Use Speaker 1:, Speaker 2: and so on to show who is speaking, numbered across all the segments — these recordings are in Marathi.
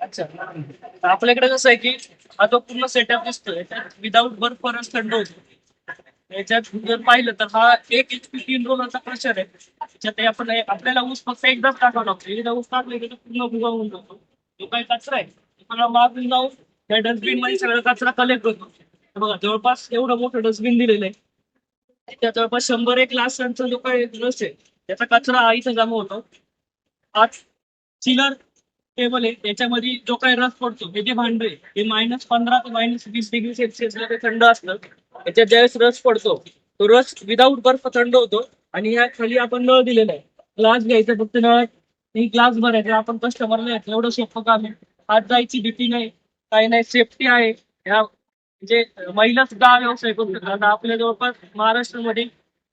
Speaker 1: अच्छा. आपल्याकडे कसं आहे की हा जो पूर्ण सेटअप दिसतोय. त्यात विदाऊट बर्फ फरस थंड होतो. याच्यात जर पाहिलं तर हा एक एच पी तीन रोलरचा प्रेशर आहे. त्याच्यात आपण आपल्याला ऊस फक्त एकदाच टाकावा लागतो. एकदा ऊस टाकले की तो पूर्ण भुगा होऊन जातो. जो काही कचरा आहे तो सगळा मागून जाऊन त्या डस्टबिनमध्ये सगळा कचरा कलेक्ट होतो बघा जवळपास एवढं मोठं डस्टबिन दिलेलं आहे. त्या जवळपास शंभर एक लाखांचा जो काही रस आहे त्याचा कचरा हा इथं जमा होतो. आज चिलर टेबल आहे. त्याच्यामध्ये जो काही रस पडतो हे जे भांडे हे मायनस पंधरा ते मायनस वीस डिग्री सेल्सिअसला ते थंड असतं. त्याच्यात ज्यावेळेस रस पडतो तो रस विदाऊट बर्फ थंड होतो आणि ह्या खाली आपण नळ दिलेला आहे. ग्लास घ्यायचा फक्त नळ. ही ग्लास भरायचा. आपण कस्टमरला एवढं सोपं काम आहे. हात जायची भीती नाही. काही नाही सेफ्टी आहे. ह्या म्हणजे महिला सुद्धा व्यवसाय करू शकतात. आपल्या जवळपास महाराष्ट्रामध्ये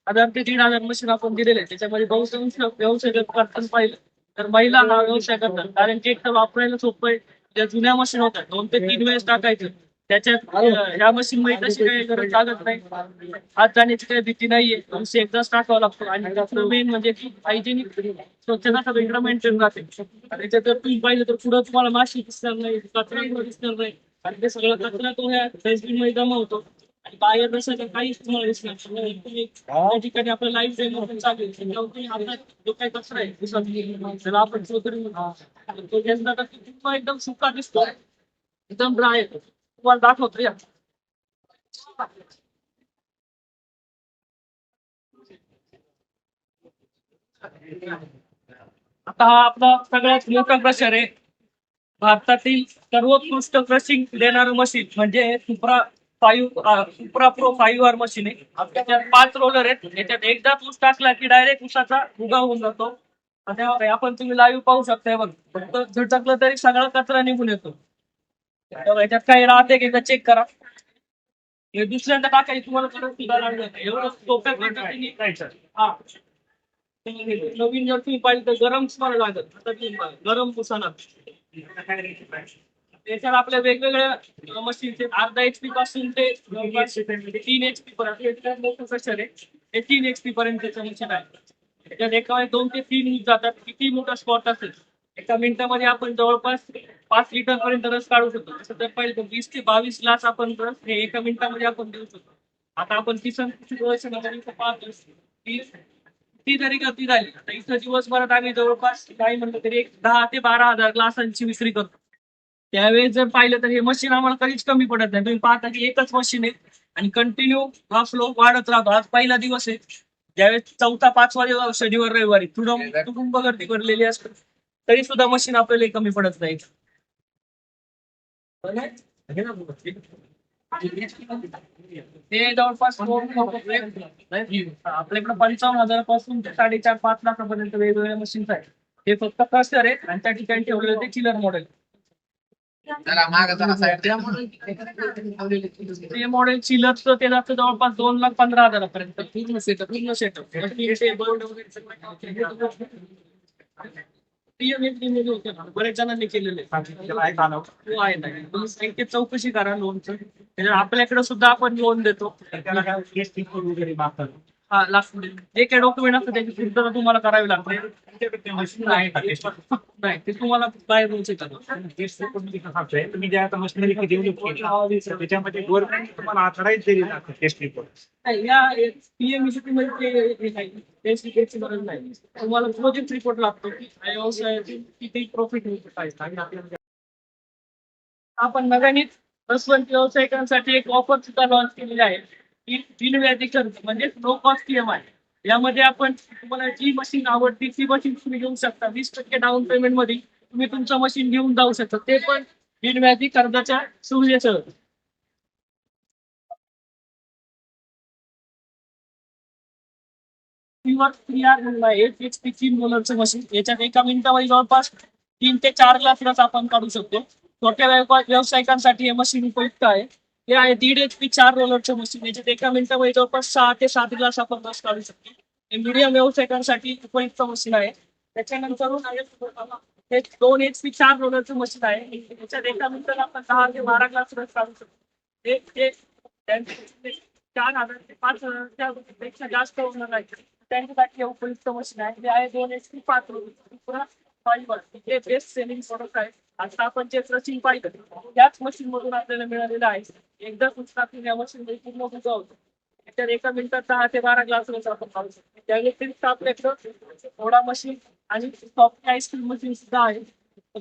Speaker 1: हजार ते दीड हजार मशीन आपण दिलेले त्याच्यामध्ये बहुसंख्य व्यवसाय जर करताना पाहिलं तर महिला हा व्यवसाय करतात. कारण की एक तर वापरायला सोपं आहे. ज्या जुन्या मशीन होत्या दोन ते तीन वेळेस टाकायचं. त्याच्यात ह्या मशीन मध्ये तशी काही गरज लागत नाही. हात जाण्याची काही भीती नाहीये. ऊस एकदाच टाकावा लागतो. आणि मेन म्हणजे हायजेनिक स्वच्छता सगळीकडे मेंटेन राहते त्याच्यात जर तुम्ही पाहिलं तर पुढे तुम्हाला माशी दिसणार नाही कचरा दिसणार नाही. आणि ते सगळं कचरा तो ह्या डस्टबिनमध्ये जमा होतो. आणि बाहेर नसायचं काहीच तुम्हाला दिसणार नाही. तुम्ही त्या ठिकाणी आपलं लाईफ डेमो पण चालू आहे. त्याच्यावर तुम्ही आपला जो काही कचरा आहे दिवसात त्याला आपण. तो घेतला तर एकदम सुका दिसतो. एकदम ड्राय येतो तुम्हाला दाखवतो या. आता हा आपला सगळ्यात मोठा क्रशर आहे. भारतातील सर्वोत्कृष्ट क्रशिंग देणारं मशीन म्हणजे supra five supra pro five R machine आहे. त्याच्यात पाच रोलर आहेत. याच्यात एकदाच ऊस टाकला की डायरेक्ट ऊसाचा उगा होऊन जातो. आणि आपण तुम्ही लाईव्ह पाहू शकताय बघ. फक्त झटकलं तरी सगळा कचरा निघून येतो. याच्यात काही राहते की एकदा चेक करा. हे दुसऱ्यांदा टाकायची तुम्हाला गरज सुद्धा लागणार नाही. एवढं सोप्या पद्धतीने हा. नवीन जर तुम्ही पाहिजे तर गरम तुम्हाला लागत आता गरम पुसाना त्याच्यात आपल्या वेगवेगळ्या मशीनचे अर्धा एचपी पासून ते तीन एच पी पर्यंत प्रेशर आहे ते तीन एच पी पर्यंतचं मशीन आहे त्याच्यात एका दोन ते तीन ऊस जातात किती मोठा स्पॉट असेल एका मिनिटामध्ये आपण जवळपास पाच लिटर पर्यंत रस काढू शकतो तसं तर पाहिजे वीस ते बावीस ग्लास आपण रस हे एका मिनिटामध्ये आपण देऊ शकतो आता आपण किसन कृषी पाहतो ती जरी गर्दी झाली. आता इथं दिवसभरात आम्ही जवळपास काही म्हणलं तरी एक दहा ते बारा हजार ग्लासांची विक्री करतो. त्यावेळेस जर पाहिलं तर हे मशीन आम्हाला कधीच कमी पडत नाही. तुम्ही पाहता की एकच मशीन आहे आणि कंटिन्यू हा फ्लो वाढत राहतो. आज पहिला दिवस आहे. ज्यावेळेस चौथा पाचवा दिवस शनिवार रविवारी तुडुंब कुटुंब गर्दी भरलेली असते. तरी सुद्धा मशीन आपल्याला कमी पडत नाही. ते जवळपास आपल्याकडे पंचावन्न हजारापासून ते साडेचार पाच लाखापर्यंत वेगवेगळ्या मशीन्स आहेत. हे फक्त कस्टर आहेत आणि त्या ठिकाणी ठेवलेले ते चिलर मॉडेल. ते मॉडेल चिलरचं ते जातं जवळपास दोन लाख पंधरा हजारापर्यंत. पूर्ण सेटअप पूर्ण सेटअप बरेच जणांनी केलेले. हो, आहे बँकेत चौकशी करा लोनचं. आपल्याकडे सुद्धा आपण लोन देतो. हा लागतो जे काही डॉक्युमेंट असतं त्याची पूर्तता तुम्हाला करावी लागते. नाही ते तुम्हाला बाहेर द्यायचे
Speaker 2: तुम्ही ज्या आता मशिनरी डेव्हलप केली त्याच्यामध्ये गव्हर्नमेंट तुम्हाला ऑथराईज दिली जाते टेस्ट रिपोर्ट
Speaker 1: या पीएममध्ये ते नाही. गरज नाही. तुम्हाला प्रोजेक्ट रिपोर्ट लागतो की या व्यवसायात किती प्रॉफिट होऊ शकतो आणि आपल्याला आपण नव्यानेच रसवंत व्यावसायिकांसाठी एक ऑफर सुद्धा लॉन्च केलेली आहे. की बिनव्याजी खर्च म्हणजे नो कॉस्ट आहे यामध्ये आपण तुम्हाला जी मशीन आवडती ती मशीन तुम्ही घेऊ शकता. वीस टक्के डाऊन पेमेंटमध्ये तुम्ही तुमचं मशीन घेऊन जाऊ शकता. ते पण बिनव्याजी कर्जाच्या सुविधेसह आर तीन मशीन याच्यात एका मिनिटामध्ये जवळपास तीन ते चार लाख आपण काढू शकतो. छोट्या व्यापार व्यावसायिकांसाठी हे मशीन उपयुक्त आहे. हे आहे दीड एच पी चार रोलरचे मशीन याच्यात एका मिनिटामध्ये जवळपास सहा ते सात ग्लास आपण रस काढू शकतो. हे मीडियम व्यावसायिकांसाठी उपयुक्त मशीन आहे. त्याच्यानंतर हे दोन एच पी चार रोलरचं मशीन आहे. याच्यात एका मिनिटाला आपण दहा ते बारा ग्लास रस काढू शकतो. हे चार हजार ते पाच हजारच्या पेक्षा जास्त होणार नाही त्यांच्यासाठी हे उपयुक्त मशीन आहे. जे आहे दोन एच पी पाच फाईव्ह हे बेस्ट सेलिंग प्रोडक्ट आहे आता आपण जे क्रचिंग पाहिलं त्याच मशीन मधून आपल्याला मिळालेलं आहे. एकदा टाकून या मशीन मध्ये पूर्ण होतो तर एका मिनिटात दहा ते बारा ग्लास आपण काढू शकतो. त्या व्यतिरिक्त आपल्याकडं थोडा मशीन आणि सॉफ्ट आईस्क्रीम मशीन सुद्धा आहे.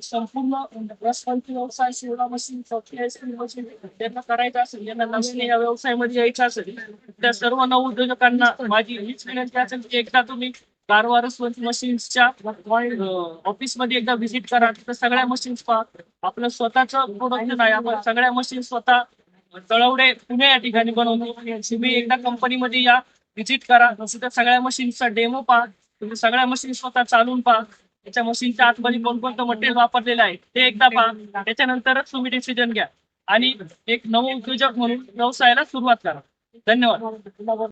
Speaker 1: संपूर्ण रसवंती व्यवसाय शिवडा machine soft ice cream machine त्यांना करायचं असेल ज्यांना नवीन या व्यवसायामध्ये यायचं असेल त्या सर्व नवउद्योजकांना माझी हीच विनंती असेल की एकदा तुम्ही कारवार रसवंती मशीन्सच्या ऑफिसमध्ये एकदा व्हिजिट करा तिथं सगळ्या मशीन्स पहा. आपलं स्वतःचं प्रोडक्शन आहे आपण सगळ्या मशीन स्वतः तळवडे पुणे या ठिकाणी बनवतो. तुम्ही एकदा कंपनीमध्ये या व्हिजिट करा. तिथं सगळ्या मशीनचा डेमो पहा. तुम्ही सगळ्या मशीन स्वतः चालून पहा. त्याच्या मशीनच्या आतमध्ये कोणकोणतं मटेरियल वापरलेलं आहे ते एकदा पहा. त्याच्यानंतरच तुम्ही डिसिजन घ्या. आणि एक नवउद्योजक म्हणून व्यवसायाला सुरुवात करा. धन्यवाद.